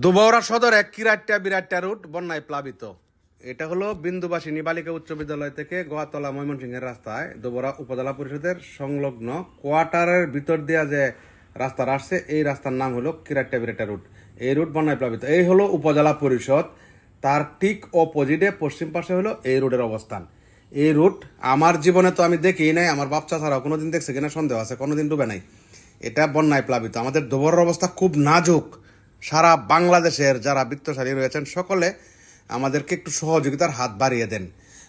দুবৌরা সদর এক কিরাট্টা বিরাট্টা রুট বন্যায় প্লাবিত। এটা হলো বিন্দুবাসিনী বালিকা উচ্চ বিদ্যালয় থেকে গোয়াতলা ময়মনসিংহের রাস্তায়। দুবরা উপজেলা পরিষদের সংলগ্ন কোয়ার্টারের ভিতর দেওয়া যে রাস্তা আসছে, এই রাস্তার নাম হলো কিরাট্টা বিরাট্টা রুট। এই রুট বন্যায় প্লাবিত। এই হলো উপজেলা পরিষদ। তার ঠিক অপোজিটে, পশ্চিম পাশে হলো এই রোডের অবস্থান। এই রুট আমার জীবনে তো আমি দেখি নাই, আমার বাচ্চা ছাড়াও কোনোদিন দেখছে কিনা সন্দেহ আছে, কোনোদিন ডুবে নাই। এটা বন্যায় প্লাবিত। আমাদের দুবরের অবস্থা খুব নাজুক। সারা বাংলাদেশের যারা বৃত্তশালী রয়েছেন, সকলে আমাদেরকে একটু সহযোগিতার হাত বাড়িয়ে দেন।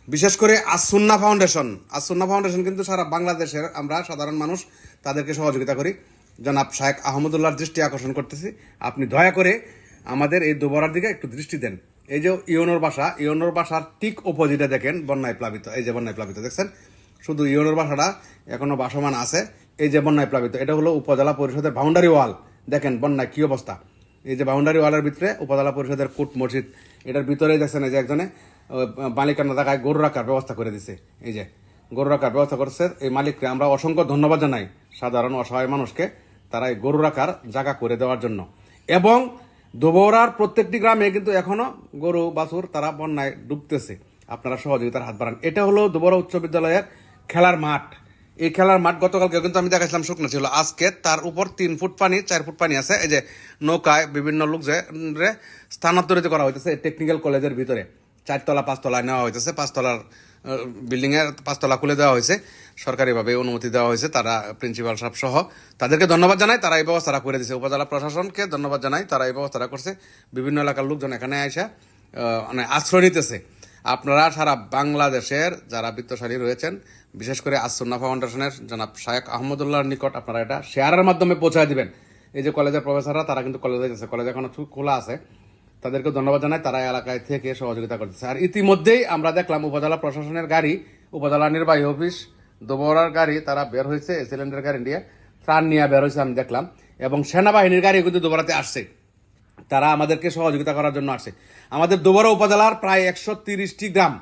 বিশেষ করে আসুন্না ফাউন্ডেশন। আসুন্না ফাউন্ডেশন কিন্তু সারা বাংলাদেশের আমরা সাধারণ মানুষ তাদেরকে সহযোগিতা করি। জনাব শাহেক আহমদুল্লাহর দৃষ্টি আকর্ষণ করতেছি। আপনি দয়া করে আমাদের এই দুবরার দিকে একটু দৃষ্টি দেন। এই যে ইয়নোর বাসা ইয়নোর বাসার ঠিক অপোজিটে দেখেন বন্যায় প্লাবিত। এই যে বন্যায় প্লাবিত দেখছেন? শুধু ইয়নোর বাসাটা এখনও বাসমান আছে। এই যে বন্যায় প্লাবিত, এটা হলো উপজেলা পরিষদের বাউন্ডারি ওয়াল দেখেন বন্যায় কি অবস্থা। এই যে বাউন্ডারি ওয়ালের ভিতরে উপজেলা পরিষদের কোট মসজিদ, এটার ভিতরেই দেখছেন এই যে একজনে মালিকানা জায়গায় গরু রাখার ব্যবস্থা করে দিছে। এই যে গরু রাখার ব্যবস্থা করছে এই মালিককে আমরা অসংখ্য ধন্যবাদ জানাই সাধারণ অসহায় মানুষকে, তারা এই গরু রাখার জায়গা করে দেওয়ার জন্য। এবং দুবরার প্রত্যেকটি গ্রামে কিন্তু এখনও গরু, বাছুর তারা বন্যায় ডুবতেছে। আপনারা সহযোগিতার হাত বাড়ান। এটা হলো দুবরা উচ্চ বিদ্যালয়ের খেলার মাঠ। এই খেলার মাঠ গতকালকে কিন্তু আমি দেখাইছিলাম শুকনো ছিল। আজকে তার উপর তিন ফুট পানি, চার ফুট পানি আছে। এই যে নৌকায় বিভিন্ন লোক যে স্থানান্তরিত করা হইতেছে টেকনিক্যাল কলেজের ভিতরে। চারতলা, পাঁচতলায় নেওয়া হইতেছে। পাঁচতলার বিল্ডিং এর পাঁচতলা খুলে দেওয়া হয়েছে সরকারিভাবে অনুমতি দেওয়া হয়েছে তারা প্রিন্সিপাল সাহেব সহ তাদেরকে ধন্যবাদ জানাই। তারা এই ব্যবস্থাটা করে দিয়েছে। উপজেলা প্রশাসনকে ধন্যবাদ জানাই। তারা এই ব্যবস্থাটা করছে। বিভিন্ন এলাকার লোকজন এখানে আইসা মানে আশ্রয় নিতেছে। আপনারা সারা বাংলাদেশের যারা বৃত্তশালী রয়েছেন, বিশেষ করে আসুন্না ফাউন্ডেশনের জনাব শায়েক আহমদুল্লাহর নিকট আপনারা এটা শেয়ারের মাধ্যমে পৌঁছায় দিবেন। এই যে কলেজের প্রফেসররা, তারা কিন্তু কলেজে গেছে। কলেজ এখনও খোলা আছে। তাদেরকে ধন্যবাদ জানাই, তারা এলাকায় থেকে সহযোগিতা করতেছে। আর ইতিমধ্যেই আমরা দেখলাম উপজেলা প্রশাসনের গাড়ি, উপজেলা নির্বাহী অফিস, দুবরার গাড়ি, তারা বের হয়েছে সিলিন্ডার গাড়ি নিয়ে ত্রাণ নিয়ে বের হয়েছে আমি দেখলাম। এবং সেনাবাহিনীর গাড়ি কিন্তু দুবরাতে আসছে। তারা আমাদেরকে সহযোগিতা করার জন্য আসে আমাদের দুবরা উপজেলার প্রায় একশো তিরিশটি গ্রাম,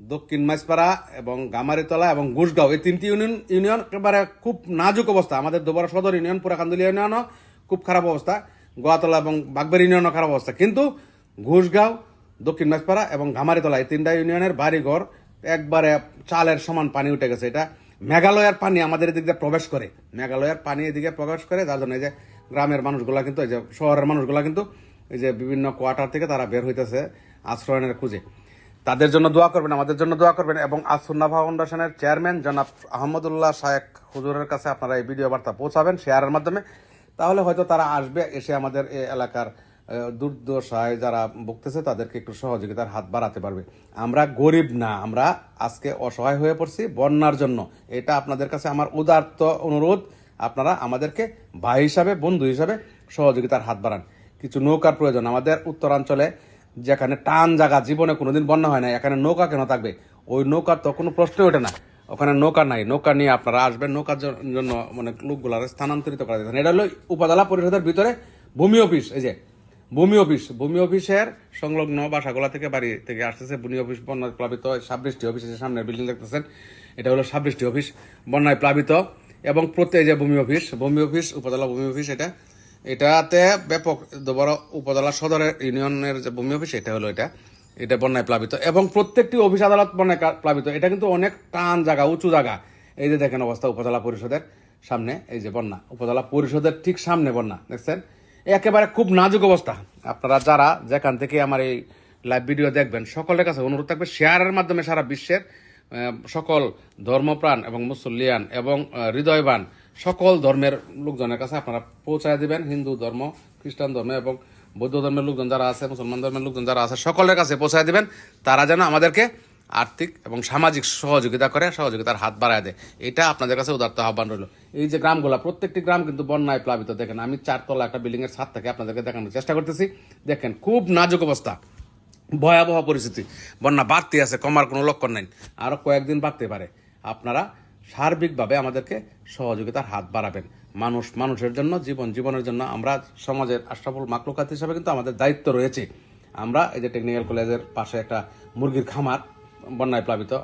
দক্ষিণ মাইসপাড়া এবং গামারিতলা এবং ঘুষগাঁও এই তিনটি ইউনিয়ন ইউনিয়ন একেবারে খুব নাজুক অবস্থা। আমাদের দুবরা সদর ইউনিয়ন পুরাকান্দুলি ইউনিয়নও খুব খারাপ অবস্থা। গোয়াতলা এবং বাগবাড়ি ইউনিয়নও খারাপ অবস্থা। কিন্তু ঘুষগাঁও দক্ষিণ মাইসপাড়া এবং ঘামারিতলা এই তিনটা ইউনিয়নের বাড়িঘর একবারে চালের সমান পানি উঠে গেছে। এটা মেঘালয়ের পানি আমাদের এদিক দিয়ে প্রবেশ করে। মেঘালয়ের পানি এদিকে প্রবেশ করে, যার জন্য এই যে গ্রামের মানুষগুলা কিন্তু, এই যে শহরের মানুষগুলা কিন্তু এই যে বিভিন্ন কোয়ার্টার থেকে তারা বের হইতেছে আশ্রয়নের খুঁজে। তাদের জন্য দোয়া করবেন, আমাদের জন্য দোয়া করবেন এবং আসুন্না ফাউন্ডেশনের চেয়ারম্যান জনাব আহমদুল্লাহ শায়েক হুজুরের কাছে আপনারা এই ভিডিও বার্তা পৌঁছাবেন শেয়ারের মাধ্যমে। তাহলে হয়তো তারা আসবে এসে আমাদের এই এলাকার দুর্দশায় যারা ভুগতেছে তাদেরকে একটু সহযোগিতার হাত বাড়াতে পারবে। আমরা গরিব না, আমরা আজকে অসহায় হয়ে পড়ছি বন্যার জন্য। এটা আপনাদের কাছে আমার উদার্ত অনুরোধ। আপনারা আমাদেরকে ভাই হিসাবে, বন্ধু হিসাবে সহযোগিতার হাত বাড়ান। কিছু নৌকার প্রয়োজন। আমাদের উত্তরাঞ্চলে যেখানে টান জায়গা, জীবনে কোনোদিন বন্যা হয় না এখানে নৌকা কেন থাকবে? ওই নৌকার তো কোনো প্রশ্নই ওঠে না। ওখানে নৌকা নাই। নৌকা নিয়ে আপনারা আসবেন, নৌকার জন্য মানে লোকগুলার স্থানান্তরিত করা যেতেন এটা হলো উপজেলা পরিষদের ভিতরে ভূমি অফিস। এই যে, ভূমি অফিস। ভূমি অফিসের সংলগ্ন বাসাগোলা থেকে বাড়ি থেকে আসতেছে। ভূমি অফিস বন্যায় প্লাবিত, সাবৃষ্টি অফিস সামনে বিল্ডিং দেখতেছেন। এটা হলো সাবৃষ্টি অফিস। বন্যায় প্লাবিত। এবং প্রত্যেক যে ভূমি অফিস ভূমি অফিস, উপজেলা ভূমি অফিস, এটা, এটাতে ব্যাপক বড় উপজেলা সদরের ইউনিয়নের যে ভূমি অফিস, এটা হলো এটা এটা বন্যায় প্লাবিত। এবং প্রত্যেকটি অফিস আদালত বন্যায় প্লাবিত। এটা কিন্তু অনেক টান জায়গা, উঁচু জায়গা। এই যে দেখেন অবস্থা উপজেলা পরিষদের সামনে, এই যে বন্যা। উপজেলা পরিষদের ঠিক সামনে বন্যা, দেখছেন? একেবারে খুব নাজুক অবস্থা। আপনারা যারা যেখান থেকে আমার এই লাইভ ভিডিও দেখবেন, সকলের কাছে অনুরোধ থাকবে শেয়ারের মাধ্যমে সারা বিশ্বের সকল ধর্মপ্রাণ এবং মুসল্লিয়ান এবং হৃদয়বান সকল ধর্মের লোকজনের কাছে আপনারা পৌঁছায় দিবেন। হিন্দু ধর্ম, খ্রিস্টান ধর্ম এবং বৌদ্ধ ধর্মের লোকজন যারা আছে, মুসলমান ধর্মের লোকজন যারা আছে, সকলের কাছে পৌঁছায় দিবেন। তারা যেন আমাদেরকে আর্থিক এবং সামাজিক সহযোগিতা করে, সহযোগিতার হাত বাড়ায় দেয়। এটা আপনাদের কাছে উদার্ত আহ্বান রইল। এই যে গ্রামগুলো, প্রত্যেকটি গ্রাম কিন্তু বন্যায় প্লাবিত। দেখেন, আমি চারতলা একটা বিল্ডিংয়ের ছাদ থেকে আপনাদেরকে দেখানোর চেষ্টা করতেছি। দেখেন, খুব নাজুক অবস্থা। ভয়াবহ পরিস্থিতি। বন্যা বাড়তে আছে, কমার কোনো লক্ষণ নেই। আরও কয়েকদিন বাড়তে পারে। আপনারা সার্বিকভাবে আমাদেরকে সহযোগিতার হাত বাড়াবেন। মানুষ, মানুষের জন্য, জীবন, জীবনের জন্য আমরা সমাজের আশরাফুল মাকলুকাত হিসাবে কিন্তু আমাদের দায়িত্ব রয়েছে। আমরা এই যে টেকনিক্যাল কলেজের পাশে একটা মুরগির খামার, বন্যায় প্লাবিত